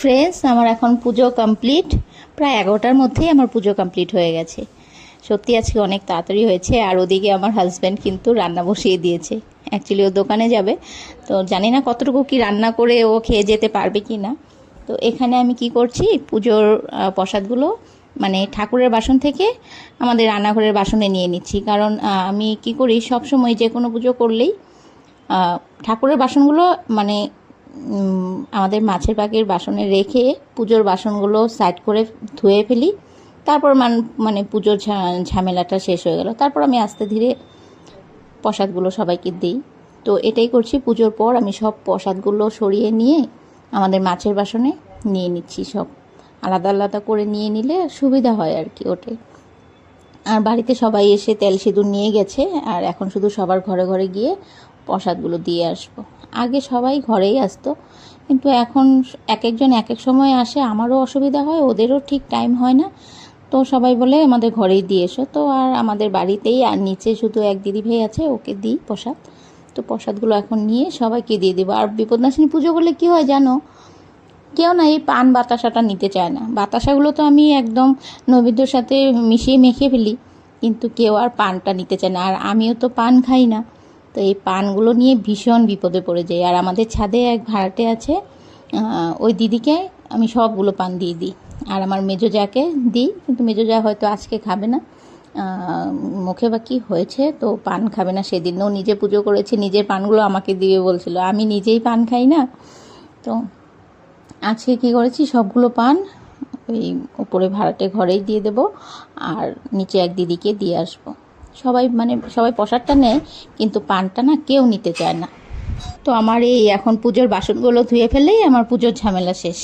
Friends আমার এখন পুজো complete প্রায় এগারোটার মধ্যেই আমার পুজো কমপ্লিট হয়ে গেছে। সত্যি আজকে অনেক তাড়াতাড়ি হয়েছে, আর ওদিকে আমার হাজব্যান্ড কিন্তু রান্না বসিয়ে দিয়েছে। অ্যাকচুয়ালি ও দোকানে যাবে। তো জানি না কতটুকু কি রান্না করে ও খেয়ে যেতে পারবে কি না। তো এখানে আমি কি করছি, পুজোর প্রসাদগুলো মানে ঠাকুরের বাসন থেকে আমাদের রান্নাঘরের বাসনে নিয়ে নিচ্ছি। কারণ আমি কি করি সব সময় যে কোনো পুজো করলেই ঠাকুরের বাসনগুলো মানে আমাদের মাছের পাখির বাসনে রেখে পুজোর বাসনগুলো সাইড করে ধুয়ে ফেলি। তারপর মান মানে পুজোর ঝামেলাটা শেষ হয়ে গেল। তারপর আমি আস্তে ধীরে প্রসাদগুলো সবাইকে দিই। তো এটাই করছি। পুজোর পর আমি সব প্রসাদগুলো সরিয়ে নিয়ে আমাদের মাছের বাসনে নিয়ে নিচ্ছি সব। আলাদা আলাদা করে নিয়ে নিলে সুবিধা হয় আর কি ওটাই। আর বাড়িতে সবাই এসে তেল সিঁদুর নিয়ে গেছে। আর এখন শুধু সবার ঘরে ঘরে গিয়ে প্রসাদগুলো দিয়ে আসব। আগে সবাই ঘরেই আসতো, কিন্তু এখন এক একজন এক এক সময় আসে, আমারও অসুবিধা হয়, ওদেরও ঠিক টাইম হয় না। তো সবাই বলে, আমাদের ঘরেই দিয়ে এসো। তো আর আমাদের বাড়িতেই, আর নিচে শুধু এক দিদি ভাই আছে, ওকে দিই প্রসাদ। তো প্রসাদগুলো এখন নিয়ে সবাইকে দিয়ে দেবো। আর বিপদনাশিনী পুজো করলে কী হয় জানো? কেউ না এই পান বাতাসাটা নিতে চায় না। বাতাসাগুলো তো আমি একদম নৈবেদ্যর সাথে মিশিয়ে মেখে ফেলি, কিন্তু কেউ আর পানটা নিতে চায় না। আর আমিও তো পান খাই না। তো এই পানগুলো নিয়ে ভীষণ বিপদে পড়ে যাই। আর আমাদের ছাদে এক ভাড়াটে আছে ওই দিদিকে আমি সবগুলো পান দিয়ে দিই। আর আমার মেজো যাকে দিই, কিন্তু মেজো যা হয়তো আজকে খাবে না মুখে বা কী হয়েছে, তো পান খাবে না সেদিনও নিজে পুজো করেছে, নিজের পানগুলো আমাকে দিবে বলছিল, আমি নিজেই পান খাই না। তো আজকে কি করেছি, সবগুলো পান ওই উপরে ভাড়াটে ঘরেই দিয়ে দেব, আর নিচে এক দিদিকে দিয়ে আসব। সবাই মানে সবাই প্রসাদটা নেয়, কিন্তু পানটা না কেউ নিতে চায় না। তো আমার এই এখন পুজোর বাসনগুলো ধুয়ে ফেলেই আমার পুজোর ঝামেলা শেষ।